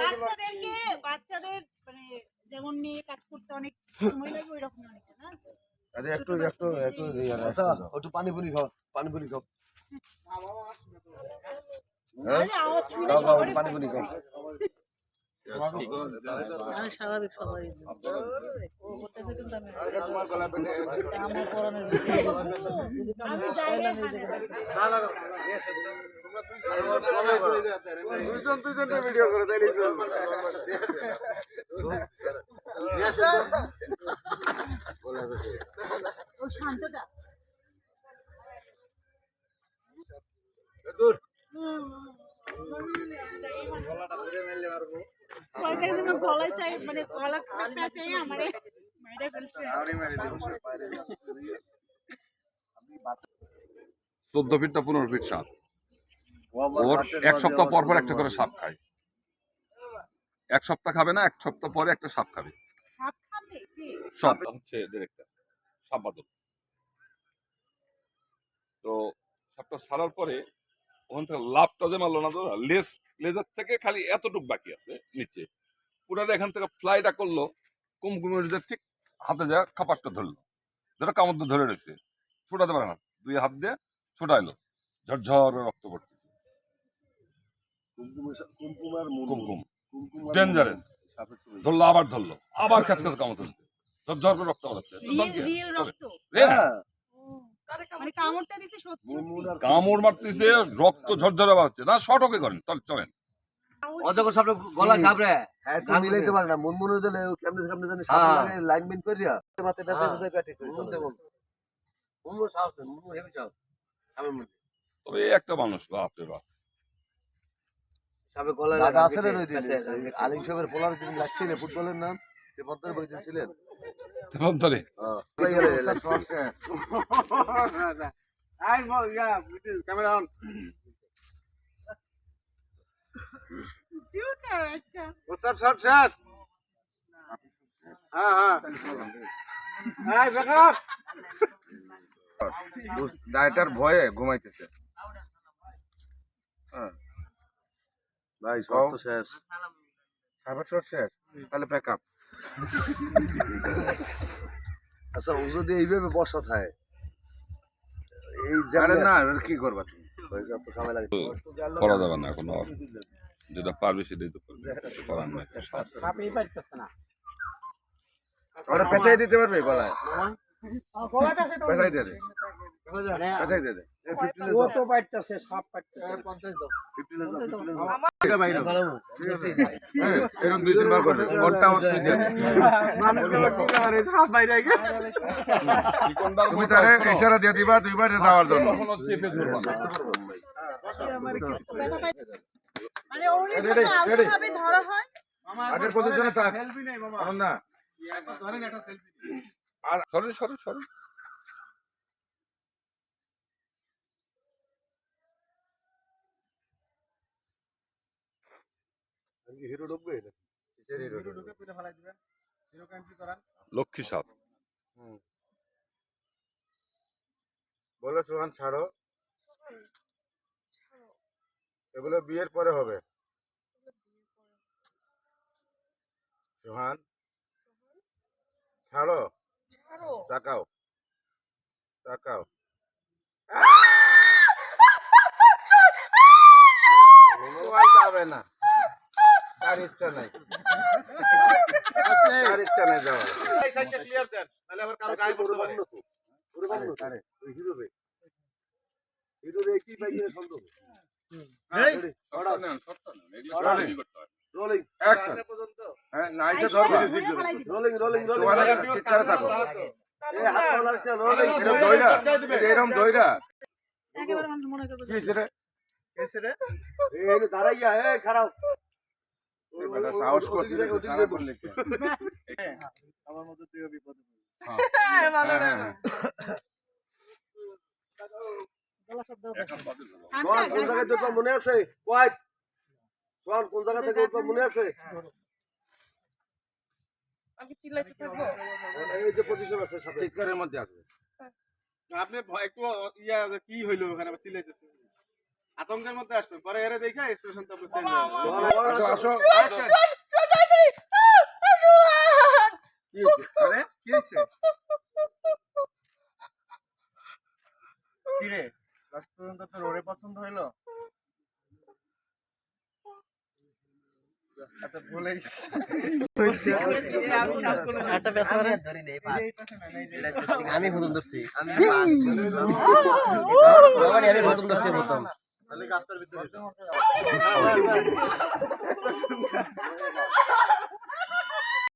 বাচ্চাদেরকে বাচ্চাদের মানে যেমন নিয়ে কাজ করতে অনেক সময় লাগে ওই রকম অনেক না? আচ্ছা একটু একটু একটু আচ্ছা একটু পানি পুরি খাও পানি পুরি খাও। হ্যাঁ? আরে পানি পুরি খাও। আমি স্বাভাবিক। সবাই ও করতেছে কিন্তু আমি আমার পড়ানোর আমি যাই না দুজন ভিডিও করে তাইলে চলবে ও শান্তটা তরকারি যেন গলায় চাই মানে গলা পেঁচে আমারে। মেরে ফেলছে চোদ্দ ফিট না পনেরো ফিট সাপ ওর এক সপ্তাহ পর পর একটা করে সাপ খায়। এক সপ্তাহ খাবে না এক সপ্তাহ পরে একটা সাপ খাবে। সাপ খাবে? কি? সব হচ্ছে ডিরেক্টর সাপ তো সাপটা ছাড়ার পরে ওখান থেকে লাভটা যে মারলো না তো লেজ লেজার থেকে খালি এতটুক বাকি আছে নিচে। পুরাটা এখান থেকে ফ্লাইটা করল কুমকুমের যে ঠিক হাতে যা খাপারটা ধরলো। ধরে কামড় ধরে রয়েছে। ছোটাতে পারে না। দুই হাত দিয়ে ছোটাইলো। ঝরঝর রক্ত পড়তেছে। কুমকুম ছবি ধরলো আবার ধরলো। আবার কাছে কাছে কামড় ধরছে। ঝরঝর করে রক্ত পড়াচ্ছে কামড় মারতেছে রক্ত ঝরঝরে বাড়ছে। না শর্ট ওকে করেন? চল চলেন। অজগর সাপটা গলা ঘাবড়ে। হ্যাঁ তো মিলাইতে পারে না। মুনমুনের দিলে কেমনে কেমনে জানি সাপ হ্যাঁ। লাগে লাইন বিন করিয়া মাথায় বেসে হ্যাঁ। বেসে কাটি। করে মুন্ডে বল মুন্ডু সাপ মুন্ডু হেভি সাপ সাপের মধ্যে। তবে একটা মানুষ বাপরে বাপ। সাপের গলা দাদা আছে রে ওই দিন আলিম সাহেবের পোলার দিন লাগছিল ফুটবলের নাম। যে পদ্মার বই দিন ছিলেন হ্যাঁ শট শেষ হ্যাঁ হ্যাঁ ডায়েটার ভয়ে ঘুমাইতেছে ভাই সব তো শেষ শট শেষ তাহলে প্যাক আপ আচ্ছা ও যদি এইভাবে বসা থাকে এই না কি করবা তুমি? হয়েছে তো সময় লাগে করা যাবে না এখন আর। যেটা পারবে সেটাই তো করবে। কিছু করার নাই। ওরা পেঁচাই দিতে পারবে গলায়। পেঁচাই দিয়ে দে। পেঁচাই দিয়ে দে। হ্যাঁ, এরকম দুই তিনবার করবে ওরটা হচ্ছে যে তুমি তারে ইশারা দিয়ে দিবা দুইবার যাওয়ার জন্য। কখনো চেপে ধরবো না। মানে আলতো হয় সরেন সরেন সরেন হিরো ঢুকবে লক্ষ্মী সাপ বলো সোহান ছাড়ো এগুলো বিয়ের পরে হবে সোহান ছাড়ো তাকাও তাকাও আর যাবে না তার ইচ্ছা নাই তার ইচ্ছা নাই যাওয়ার হিরো রে হিরো রে কি বাইকে সন্দেহ শর্টটা নেন, শর্টটা নেন, এগুলো সরান। করতে হয়। Rolling Action. হ্যাঁ না ধরবা ধরে ফেলাই দিছে। রোলিং রোলিং রোলিং চিৎকারে থাকো এই হাত তোলা রোলিং এরকম দইরা এরকম দইরা একেবারে মনে করবে কি হয়েছে রে এই দাঁড়াইয়া এই খারাপ বেটা সাহস করছিস ওদিকে খারাপ কে? আমার তুইও বিপদে। হ্যাঁ, হ্যাঁ, হ্যাঁ। কোন জায়গায় তোর মনে আছে? হোয়াইট কোন জায়গা থেকে ওর মনে আছে? আমি চিল্লাইতে থাকব? এই যে পজিশন আছে সাথে। চিৎকারের মধ্যে আসবে। আপনি একটু ইয়া কি হইল ওখানে? চিল্লাইতেছে। আতঙ্কের মধ্যে আসবেন। পরে এরে দেখা এক্সপ্রেশন তো চেঞ্জ! কি হয়েছে? লাস্ট পর্যন্ত তোর ওরে পছন্দ হইল? আচ্ছা ভুলে গেছি। আমি প্রথম ধরছি। আমি আমি প্রথম ধরছি প্রথম। তাহলে গাছটার ভিতরে।